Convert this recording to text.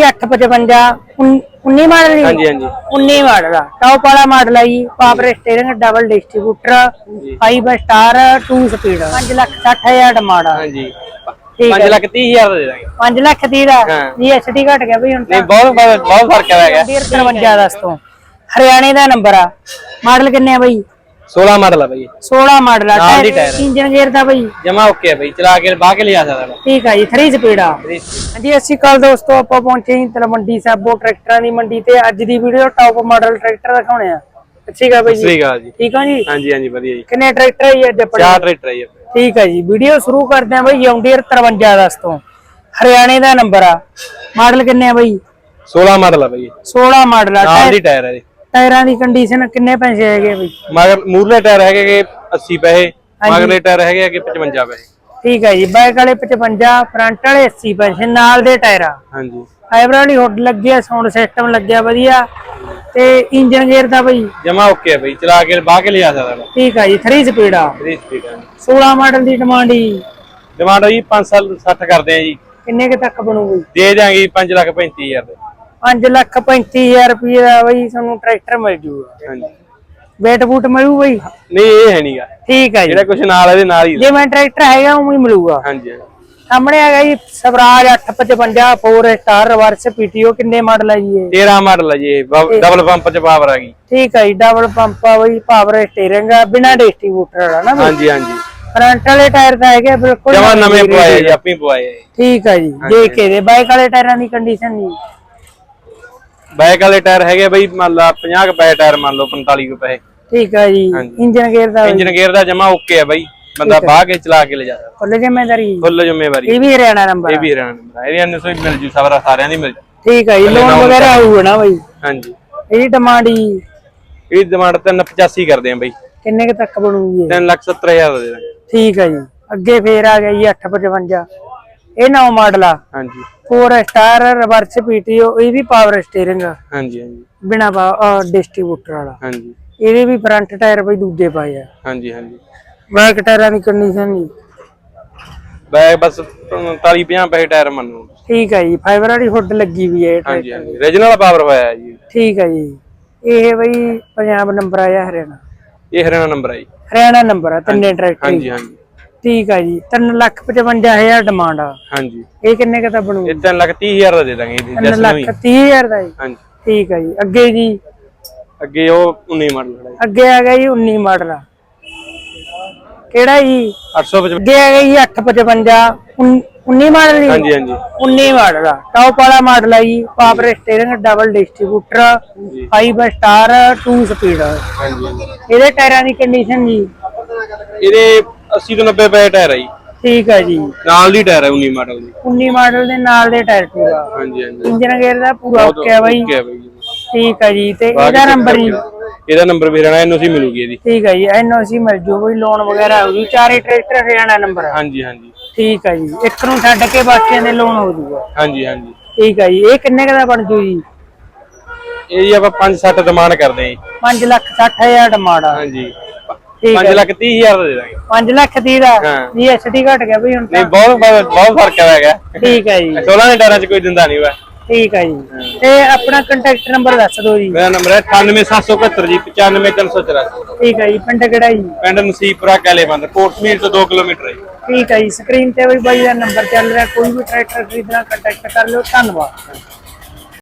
ਜੀ 855 19 ਮਾਡਲ ਜੀ ਹਾਂਜੀ ਹਾਂਜੀ। 19 ਮਾਡਲ ਆ। ਟੌਪ ਵਾਲਾ ਮਾਡਲ ਆ ਜੀ। Power steering double distributor 5 star 2 speed 5 lakh 60000 demand ਆ। ਹਾਂਜੀ। ਠੀਕ 5 ਹੈ ਲੱਖ 30 ਹਜ਼ਾਰ ਦਾ ਦੇ ਦਾਂਗੇ 5 ਲੱਖ ਦੀ ਦਾ। ਹਾਂ। ਜੀਐਸਟੀ ਘਟ ਗਿਆ ਬਈ ਹੁਣ ਨਹੀਂ ਬਹੁਤ ਬਹੁਤ ਫ਼ਰਕ ਹੈ ਗਿਆ 53 ਦਸ ਤੋਂ। ਹਰਿਆਣੇ ਦਾ ਨੰਬਰ ਆ। ਮਾਡਲ ਕਿੰਨੇ ਆ ਬਈ? 16 ਮਾਡਲ ਆ ਬਈ। 16 ਮਾਡਲ ਆ ਨਾਲ ਦੀ ਟਾਇਰ ਆ। ਇੰਜਨ ਗੇਅਰ ਦਾ ਬਈ। ਜਮਾ ਓਕੇ ਆ ਬਈ ਚਲਾ ਕੇ ਬਾਹ ਕੇ ਲਿਆ ਸਕਦਾ ਠੀਕ ਆ ਜੀ 3 ਸਪੀਡ ਆ। ਹਾਂਜੀ ਅਸੀਂ ਕੱਲ ਦੋਸਤੋ ਆਪਾਂ ਪਹੁੰਚੇ ਜੀ ਤਲਵੰਡੀ ਸਾਬੋ ਟਰੈਕਟਰਾਂ ਦੀ ਮੰਡੀ ਤੇ। ਅੱਜ ਦੀ ਵੀਡੀਓ ਟੌਪ ਮਾਡਲ ਟਰੈਕਟਰ ਦਿਖਾਉਣੇ ਆ। ਅੱਛੀ ਗਾ ਬਈ ਜੀ। ਸ੍ਰੀ ਅਕਾਲ ਜੀ। ਠੀਕ ਆ ਜੀ? ਹਾਂਜੀ ਹਾਂਜੀ ਵਧੀਆ ਜੀ। ਕਿੰਨੇ ਟਰੈਕਟਰ ਆ ਜੀ ਅੱਜ ਆਪਣੇ? ਚਾਰ ਟਰੈਕਟਰ ਆ। ਆਪਣੇ। ਠੀਕ ਆ ਜੀ ਵੀਡੀਓ ਸ਼ੁਰੂ ਕਰਦੇ ਆ ਬਈ ਜੌਂਡੀਅਰ 53 ਦਸ ਤੋਂ ਹਰਿਆਣੇ ਦਾ ਨੰਬਰ ਆ। ਮਾਡਲ ਕਿੰਨੇ ਆ ਬਈ? 16 ਮਾਡਲ ਆ ਬਈ। 16 ਮਾਡਲ ਆ ਨਾਲ ਦੀ ਟਾਇਰ ਆ ਜੀ। ਟਾਇਰਾਂ ਦੀ ਕੰਡੀਸ਼ਨ ਕਿੰਨੇ ਪੈਸੇ ਹੈਗੇ ਬਈ? ਮਗਰ ਮੂਰਲੇ ਟਾਇਰ ਹੈਗੇ ਕਿ 80 ਪੈਸੇ ਮਗਰਲੇ ਟਾਇਰ ਹੈਗੇ ਕਿ 55 ਪੈਸੇ? ਠੀਕ ਹੈ ਜੀ ਬਾਈਕ ਵਾਲੇ 55 ਫਰੰਟ ਵਾਲੇ 80 ਪੈਸੇ ਨਾਲ ਦੇ ਟਾਇਰ। ਆ ਹਾਂਜੀ। ਫਾਈਬਰ ਵਾਲੀ ਹੁੱਡ ਲੱਗਿਆ ਸਾਊਂਡ ਸਿਸਟਮ ਲੱਗਿਆ ਵਧੀਆ। ਤੇ ਇੰਜਨ ਗੇਅਰ ਦਾ ਬਈ? ਜਮਾ ਓਕੇ ਆ ਬਈ ਚਲਾ ਕੇ ਬਾਹ ਕੇ ਲਿਆ ਸਕਦਾ ਠੀਕ ਹੈ ਜੀ 3 ਸਪੀਡ ਆ। 3 ਸਪੀਡ ਆ। 16 ਮਾਡਲ ਦੀ ਡਿਮਾਂਡ ਜੀ। ਡਿਮਾਂਡ ਜੀ 5 ਸਾਲ 60 ਕਰਦੇ ਆ ਜੀ। ਕਿੰਨੇ ਕੁ ਤੱਕ ਬਣੂਗੀ ਦੇ ਦਿਆਂਗੇ 5 ਲੱਖ 35 ਹਜ਼ਾਰ ਦੇ। 5 ਲੱਖ 35000 ਰੁਪਏ ਦਾ ਬਈ ਤੁਹਾਨੂੰ ਟਰੈਕਟਰ ਮਿਲ ਜੂਗਾ। ਹਾਂਜੀ। ਵੇਟ ਬੂਟ ਮਿਲੂ ਬਈ? ਨਹੀਂ ਇਹ ਹੈ ਨਹੀਂਗਾ। ਠੀਕ ਹੈ ਜੀ। ਜਿਹੜਾ ਕੁਝ ਨਾਲ ਇਹਦੇ ਨਾਲ ਹੀ ਜੇ ਮੈਂ ਟਰੈਕਟਰ ਹੈਗਾ ਉਹ ਹੀ ਮਿਲੂਗਾ। ਹਾਂਜੀ। ਸਾਹਮਣੇ ਹੈਗਾ ਜੀ ਸਵਰਾਜ 855 4 ਸਟਾਰ ਰਿਵਰਸ ਪੀਟੀਓ ਕਿੰਨੇ ਮਾਡਲ ਹੈ ਜੀ ਇਹ? 13 ਮਾਡਲ ਆ ਜੀ ਡਬਲ ਪੰਪ ਚ ਪਾਵਰ ਆ ਗਈ। ਠੀਕ ਹੈ ਜੀ ਡਬਲ ਪੰਪ ਆ ਬਈ ਪਾਵਰ ਸਟੀਅਰਿੰਗ ਆ ਬਿਨਾ ਡਿਸਟ੍ਰੀਬਿਊਟਰ ਆ ਨਾ ਹਾਂਜੀ ਹਾਂਜੀ। ਫਰੰਟ ਵਾਲੇ ਟਾਇਰ ਤਾਂ ਹੈਗੇ ਬਿਲਕੁਲ ਜਮਾ ਨਵੇਂ ਪਵਾਏ ਜੀ ਆਪੇ ਹੀ ਪਵਾਏ ਜੀ। ਠੀਕ ਹੈ ਜੀ ਦੇਖ ਕੇ ਦੇ ਬਾਈਕ ਵਾਲੇ ਟਾਇਰਾਂ ਦੀ ਕੰਡੀਸ਼ਨ ਜੀ ਬੈਕ ਵਾਲੇ ਟਾਇਰ ਹੈਗੇ ਬਈ ਮੰਨ ਲਾ 50 ਕੁ ਟਾਇਰ ਮੰਨ ਲਓ 45 ਕੁ ਠੀਕ ਹੈ ਜੀ। ਇੰਜਨ ਗੇਅਰ ਦਾ ਇੰਜਨ ਗੇਅਰ ਦਾ ਜਮਾ ਓਕੇ ਆ ਬਈ। ਬੰਦਾ ਬਾਹ ਕੇ ਚਲਾ ਕੇ ਲੈ ਜਾ ਸਕਦਾ ਫੁੱਲ ਜ਼ਿੰਮੇਦਾਰੀ ਫੁੱਲ ਜ਼ਿੰਮੇਵਾਰੀ। ਇਹ ਵੀ ਹਰਿਆਣਾ ਨੰਬਰ ਇਹ ਵੀ ਰਹਿਣਾ ਨੰਬਰ ਇਹਦੀ ਅੰਨ ਸੋਈ ਮਿਲ ਜੂ ਸਾਰਾ ਸਾਰਿਆਂ ਦੀ ਮਿਲ ਜੂ। ਠੀਕ ਹੈ ਜੀ ਲੋਨ ਵਗੈਰਾ ਆਊਗਾ ਨਾ ਬਈ। ਹਾਂਜੀ। ਇਹਦੀ ਡਿਮਾਂਡ ਜੀ ਇਹ ਡਿਮਾਂਡ 385 ਕਰਦੇ ਆ ਬਈ। ਕਿੰਨੇ ਕੁ ਤੱਕ ਬਣੂਗੀ ਇਹ? 3 ਲੱਖ 70 ਹਜ਼ਾਰ ਦਾ ਦੇ ਦਾਂਗੇ ਠੀਕ ਹੈ ਜੀ। ਅੱਗੇ ਫੇਰ ਆ ਗਿਆ ਜੀ 855 ਇਹ ਨੌ ਮਾਡਲ ਆ। ਹਾਂਜੀ। 4 ਸਟਾਰ ਰਿਵਰਸ ਪੀਟੀਓ ਇਹ ਵੀ ਪਾਵਰ ਆ। ਹਾਂਜੀ ਹਾਂਜੀ। ਬਿਨਾ ਡਿਸਟ੍ਰੀਬਿਊਟਰ ਵਾਲਾ। ਹਾਂਜੀ। ਇਹਦੇ ਵੀ ਫਰੰਟ ਟਾਇਰ ਬਈ ਦੂਜੇ ਪਾਏ ਆ। ਹਾਂਜੀ ਹਾਂਜੀ। ਬੈਕ ਟਾਇਰਾਂ ਦੀ ਕੰਡੀਸ਼ਨ ਜੀ ਬੈਗ ਬਸ 40 50 ਪੈਸੇ ਟਾਇਰ ਮੰਨੂ। ਠੀਕ ਹੈ ਜੀ ਫਾਈਬਰ ਵਾਲੀ ਹੁੱਡ ਲੱਗੀ ਵੀ ਹੈ ਹਾਂਜੀ ਹਾਂਜੀ। ਰੀਜਨਲ ਪਾਵਰ ਹੋਇਆ ਜੀ। ਠੀਕ ਹੈ ਜੀ। ਇਹ ਬਈ ਪੰਜਾਬ ਨੰਬਰ ਆਇਆ ਹਰਿਆਣਾ। ਇਹ ਹਰਿਆਣਾ ਨੰਬਰ ਜੀ। ਹਰਿਆਣਾ ਨੰਬਰ ਆ ਤਿੰਨੇ ਟਰੈਕਟਰ। ਹਾਂਜੀ ਹਾਂਜੀ। ਠੀਕ ਹੈ ਜੀ 355000 ਡਿਮਾਂਡ ਆ। ਹਾਂਜੀ। ਇਹ ਕਿੰਨੇ ਕੁ ਦਾ ਬਣੂ? ਇਹ 3 ਲੱਖ 30 ਹਜ਼ਾਰ ਦਾ ਦੇ ਦਾਂਗੇ ਇਹਦੀ 3 ਜੈਸ ਨੂੰ ਲੱਖ ਹੀ 30000 ਦਾ ਜੀ। ਹਾਂਜੀ। ਠੀਕ ਹੈ ਜੀ ਅੱਗੇ ਜੀ? ਅੱਗੇ ਉਹ 19 ਮਾਡਲ ਜੀ। ਅੱਗੇ ਆ ਗਿਆ ਜੀ 19 ਮਾਡਲ ਆ। ਕਿਹੜਾ ਜੀ? 855 ਅੱਗੇ ਆ ਗਿਆ ਜੀ 855 19 ਮਾਡਲ ਜੀ? ਹਾਂਜੀ ਹਾਂਜੀ। 19 ਮਾਡਲ ਆ। ਟੌਪ ਵਾਲਾ ਮਾਡਲ ਆ ਜੀ power steering double distributor 5 star 2 speed ਹਾਂਜੀ। ਇਹਦੇ ਟਾਇਰਾਂ ਦੀ ਕੰਡੀਸ਼ਨ ਜੀ? ਇਹਦੇ 80 ਤੋਂ 90 ਪੈਸੇ ਟਾਇਰ ਹੈ ਜੀ। ਠੀਕ ਹੈ ਜੀ। ਨਾਲ ਦੀ ਟਾਇਰ ਹੈ 19 ਮਾਡਲ ਦੀ। 19 ਮਾਡਲ ਦੇ ਨਾਲ ਦੇ ਟਾਇਰ ਪੂਰਾ ਹਾਂਜੀ ਹਾਂਜੀ। ਇੰਜਨ ਗੇਅਰ ਦਾ ਪੂਰਾ ਓਕੇ ਆ ਬਾਈ। ਓਕੇ ਹੈ ਬਾਈ। ਠੀਕ ਹੈ ਜੀ ਤੇ ਇਹਦਾ ਨੰਬਰ ਜੀ। ਇਹਦਾ ਨੰਬਰ ਵੀ ਰਹਿਣਾ ਇਹਨੂੰ ਸੀ ਮਿਲੂਗੀ ਇਹਦੀ। ਠੀਕ ਹੈ ਜੀ ਐਨਓਸੀ ਮਿਲ ਜੂ ਬਈ ਲੋਨ ਵਗੈਰਾ ਹੋ ਜੂ ਚਾਰੇ ਟਰੈਕਟਰ ਹਰਿਆਣਾ ਨੰਬਰ ਹਾਂਜੀ ਹਾਂਜੀ। ਠੀਕ ਹੈ ਜੀ ਇੱਕ ਨੂੰ ਛੱਡ ਕੇ ਬਾਕੀਆਂ ਦੇ ਲੋਨ ਹੋ ਜੂਗਾ। ਹਾਂਜੀ ਹਾਂਜੀ। ਠੀਕ ਹੈ ਜੀ ਇਹ ਕਿੰਨੇ ਕੁ ਦਾ ਬਣ ਜੂ ਜੀ? ਇਹ ਜੀ ਆਪਾਂ 5 7 ਡਿਮਾਂਡ ਕਰਦੇ ਹਾਂ ਜੀ। 5 ਲੱਖ 60 ਹਜ਼ਾਰ ਡਿਮਾਂਡ ਹਾਂਜੀ। 5 ਲੱਖ 30 ਹਜ਼ਾਰ ਦਾ ਦੇ ਦਾਂਗੇ। 5 ਲੱਖ ਦੀ ਦਾ। ਹਾਂ। ਜੀਐਸਟੀ ਘਟ ਗਿਆ ਬਈ ਹੁਣ ਨਹੀਂ ਬਹੁਤ ਬਹੁਤ ਫ਼ਰਕ ਹੈਗਾ। ਠੀਕ ਹੈ ਜੀ। 16 ਦੇ ਟਾਇਰਾਂ 'ਚ ਕੋਈ ਦਿੰਦਾ ਨਹੀਂ ਵਾ। ਠੀਕ ਹੈ ਜੀ। ਤੇ ਆਪਣਾ ਕੰਟੈਕਟ ਨੰਬਰ ਦੱਸ ਦਿਓ ਜੀ। ਮੇਰਾ ਨੰਬਰ ਹੈ 98771 ਜੀ 95384 ਠੀਕ ਹੈ ਜੀ ਪਿੰਡ ਕਿਹੜਾ ਜੀ? ਪਿੰਡ ਨਸੀਬਪੁਰਾ ਕੈਲੇ ਬੰਦ ਕੋਟਮੀਰ ਤੋਂ 2 ਕਿਲੋਮੀਟਰ ਹੈ। ਠੀਕ ਹੈ ਜੀ ਸਕਰੀਨ ਤੇ ਵੀ ਬਾਈ ਦਾ ਨੰਬਰ ਚੱਲ ਰਿਹਾ ਕੋਈ ਵੀ ਟਰੈਕਟਰ ਖਰੀਦਣਾ ਕੰਟੈਕਟ ਕਰ ਲਿਓ ਧੰਨਵਾਦ।